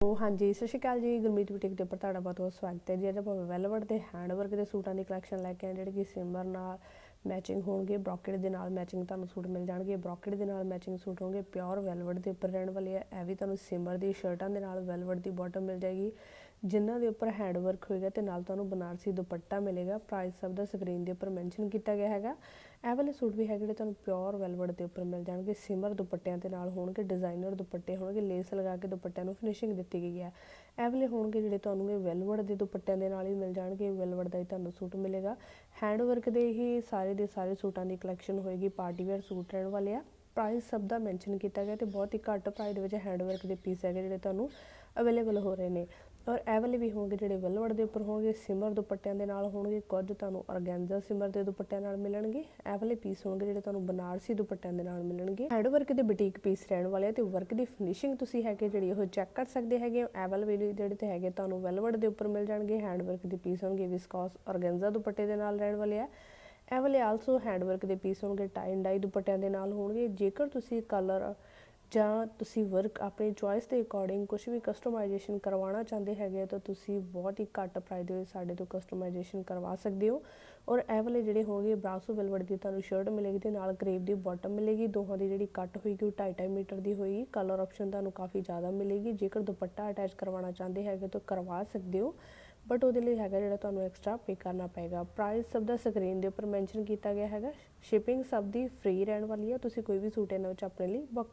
ਉਹ ਹਾਂਜੀ, ਸਤਿ ਸ਼੍ਰੀ ਅਕਾਲ ਜੀ। ਗੁਰਮੀਤ ਬੁਟੀਕ ਦੇ ਉੱਪਰ ਤੁਹਾਡਾ ਬਹੁਤ ਬਹੁਤ ਸਵਾਗਤ ਹੈ। ਜੀ, ਅੱਜ ਆਪਾਂ ਵੈਲਵਟ ਦੇ ਹੈਂਡਵਰਕ ਦੇ ਸੂਟਾਂ ਦੀ ਕਲੈਕਸ਼ਨ ਲੈ ਕੇ ਆਏ ਜਿਹੜੇ ਕਿ ਸਿਮਰ ਨਾਲ ਮੈਚਿੰਗ ਹੋਣਗੇ ਬ੍ਰੋਕੇਡ ਦੇ ਨਾਲ ਮੈਚਿੰਗ ਤੁਹਾਨੂੰ ਸੂਟ ਮਿਲ ਜਾਣਗੇ। ਬ੍ਰੋਕੇਡ ਦੇ ਨਾਲ ਮੈਚਿੰਗ ਸੂਟ ਹੋਣਗੇ ਪਿਓਰ ਵੈਲਵਟ ਦੇ ਉੱਪਰ ਰਹਿਣ ਵਾਲੇ ਆ। ਇਹ ਵੀ ਤੁਹਾਨੂੰ ਸਿਮਰ ਦੀ ਸ਼ਰਟਾਂ ਦੇ ਨਾਲ ਵੈਲਵਟ ਦੀ ਬਾਟਮ ਮਿਲ ਜਾਏਗੀ। ਜਿਨ੍ਹਾਂ ਦੇ ਉੱਪਰ ਹੈਂਡਵਰਕ ਹੋਏਗਾ ਤੇ ਨਾਲ ਤੁਹਾਨੂੰ ਬਨਾਰਸੀ ਦੁਪੱਟਾ ਮਿਲੇਗਾ। ਪ੍ਰਾਈਸ ਸਭ ਦਾ ਸਕਰੀਨ ਦੇ ਉੱਪਰ ਮੈਂਸ਼ਨ ਕੀਤਾ ਗਿਆ ਹੈਗਾ। ਇਹ ਵਾਲੇ ਸੂਟ ਵੀ ਹੈਗੇ ਜਿਹੜੇ ਤੁਹਾਨੂੰ ਪਿਓਰ ਵੈਲਵਟ ਦੇ ਉੱਪਰ ਮਿਲ ਜਾਣਗੇ ਸਿਮਰ ਦੁਪੱਟਿਆਂ ਦੇ ਨਾਲ ਹੋਣਗੇ ਡਿਜ਼ਾਈਨਰ ਦੁਪੱਟੇ ਹੋਣਗੇ ਲੇਸ ਲਗਾ ਕੇ ਦੁਪੱਟਿਆਂ ਨੂੰ ਫਿਨਿਸ਼ਿੰਗ ਦਿੱਤੀ ਗਈ ਹੈ। ਇਹ ਵਾਲੇ ਹੋਣਗੇ ਜਿਹੜੇ ਤੁਹਾਨੂੰ ਇਹ ਵੈਲਵਟ ਦੇ ਦੁਪੱਟਿਆਂ ਦੇ ਨਾਲ ਹੀ ਮਿਲ ਜਾਣਗੇ ਵੈਲਵਟ ਦਾ ਹੀ ਤੁਹਾਨੂੰ ਸੂਟ ਮਿਲੇਗਾ। ਹੈਂਡ ਵਰਕ ਦੇ ਹੀ ਸਾਰੇ ਦੇ ਸਾਰੇ ਸੂਟਾਂ ਦੀ ਕਲੈਕਸ਼ਨ ਹੋਏਗੀ ਪਾਰਟੀ ਵੇਅਰ ਸੂਟ ਰਹਿਣ ਵਾਲੇ ਆ। ਪ੍ਰਾਈਸ ਸਭ ਦਾ ਮੈਂਸ਼ਨ ਕੀਤਾ ਗਿਆ ਤੇ ਬਹੁਤ ਹੀ ਘੱਟ ਪ੍ਰਾਈਸ ਦੇ ਵਿੱਚ ਹੈਂਡ ਵਰਕ ਦੇ ਪੀਸ ਹੈਗੇ ਜਿਹੜੇ ਤੁਹਾਨੂੰ ਅਵੇਲੇਬਲ ਹੋ ਰਹੇ ਨੇ। ਔਰ ਇਹ ਵਾਲੇ ਵੀ ਹੋਣਗੇ ਜਿਹੜੇ ਵੈਲਵਟ ਦੇ ਉੱਪਰ ਹੋਣਗੇ, ਸਿਮਰ ਦੁਪੱਟਿਆਂ ਦੇ ਨਾਲ ਹੋਣਗੇ, ਕੁਝ ਤੁਹਾਨੂੰ ਔਰਗੈਂਜ਼ਾ ਸਿਮਰ ਦੇ ਦੁਪੱਟਿਆਂ ਨਾਲ ਮਿਲਣਗੇ। ਇਹ ਵਾਲੇ ਪੀਸ ਹੋਣਗੇ ਜਿਹੜੇ ਤੁਹਾਨੂੰ ਬਨਾਰਸੀ ਦੁਪੱਟਿਆਂ ਦੇ ਨਾਲ ਮਿਲਣਗੇ। ਹੈਂਡ ਵਰਕ ਦੇ ਬੁਟੀਕ ਪੀਸ ਰਹਿਣ ਵਾਲੇ ਆ ਤੇ ਵਰਕ ਦੀ ਫਿਨਿਸ਼ਿੰਗ ਤੁਸੀਂ ਹੈਗੇ ਜਿਹੜੀ ਉਹ ਚੈੱਕ ਕਰ ਸਕਦੇ ਹੈਗੇ ਇਹ ਵਾਲੇ ਵੀ ਜਿਹੜੇ ਤੇ ਹੈਗੇ ਤੁਹਾਨੂੰ ਵੈਲਵਟ ਦੇ ਉੱਪਰ ਮਿਲ ਜਾਣਗੇ। ਹੈਂਡ ਵਰਕ ਦੇ ਪੀਸ ਹੋਣਗੇ ਵਿਸਕੋਸ ਔਰਗੈਂਜ਼ਾ ਦੁਪੱਟੇ ਦੇ ਨਾਲ ਰਹਿਣ ਵਾਲੇ ਆ। ਇਹ ਵਾਲੇ ਆਲਸੋ ਹੈਂਡ ਵਰਕ ਦੇ ਪੀਸ ਹੋਣਗੇ ਟਾਈ ਐਂਡ ਡਾਈ ਦੁਪੱਟਿਆਂ ਦੇ ਨਾਲ ਹੋਣਗੇ। ਜੇਕਰ ਤੁਸੀਂ ਕਲਰ ਜਾਂ ਤੁਸੀਂ ਵਰਕ ਆਪਣੇ ਚੋਇਸ ਦੇ ਅਕੋਰਡਿੰਗ ਕੁਝ ਵੀ ਕਸਟਮਾਈਜੇਸ਼ਨ ਕਰਵਾਉਣਾ ਚਾਹੁੰਦੇ ਹੈਗੇ ਤਾਂ ਤੁਸੀਂ ਬਹੁਤ ਹੀ ਘੱਟ ਪ੍ਰਾਈਸ ਦੇ ਵਿੱਚ ਸਾਡੇ ਤੋਂ ਕਸਟਮਾਈਜੇਸ਼ਨ ਕਰਵਾ ਸਕਦੇ ਹੋ। ਔਰ ਇਹ ਵਾਲੇ ਜਿਹੜੇ ਹੋਣਗੇ ਬਰਾਸੋ ਵੈਲਵਟ ਦੀ ਤੁਹਾਨੂੰ ਸ਼ਰਟ ਮਿਲੇਗੀ ਤੇ ਨਾਲ ਕਰੇਪ ਦੀ ਬਾਟਮ ਮਿਲੇਗੀ, ਦੋਹਾਂ ਦੀ ਜਿਹੜੀ ਕੱਟ ਹੋਏਗੀ ਉਹ 2.5 ਮੀਟਰ ਦੀ ਹੋਏਗੀ ਕਲਰ ਆਪਸ਼ਨ ਤੁਹਾਨੂੰ ਕਾਫੀ ਜ਼ਿਆਦਾ ਮਿਲੇਗੀ। ਜੇਕਰ ਦੁਪੱਟਾ ਅਟੈਚ ਕਰਵਾਉਣਾ ਚਾਹੁੰਦੇ ਹੈਗੇ ਤਾਂ ਕਰਵਾ ਸਕਦੇ ਹੋ ਬਟ ਉਹਦੇ ਲਈ ਹੈਗਾ ਜਿਹੜਾ ਤੁਹਾਨੂੰ ਐਕਸਟਰਾ ਪੇ ਕਰਨਾ ਪਏਗਾ। ਪ੍ਰਾਈਸ ਸਭ ਦਾ ਸਕਰੀਨ ਦੇ ਉੱਪਰ ਮੈਂਸ਼ਨ ਕੀਤਾ ਗਿਆ ਹੈਗਾ ਸ਼ਿਪਿੰਗ ਸਭ ਦੀ ਫ੍ਰੀ ਰਹਿਣ ਵਾਲੀ ਹੈ ਤੁਸੀਂ ਕੋਈ ਵੀ ਸੂਟ ਇਹਨਾਂ ਵਿੱਚ ਆਪਣੇ ਲਈ ਬੁੱਕ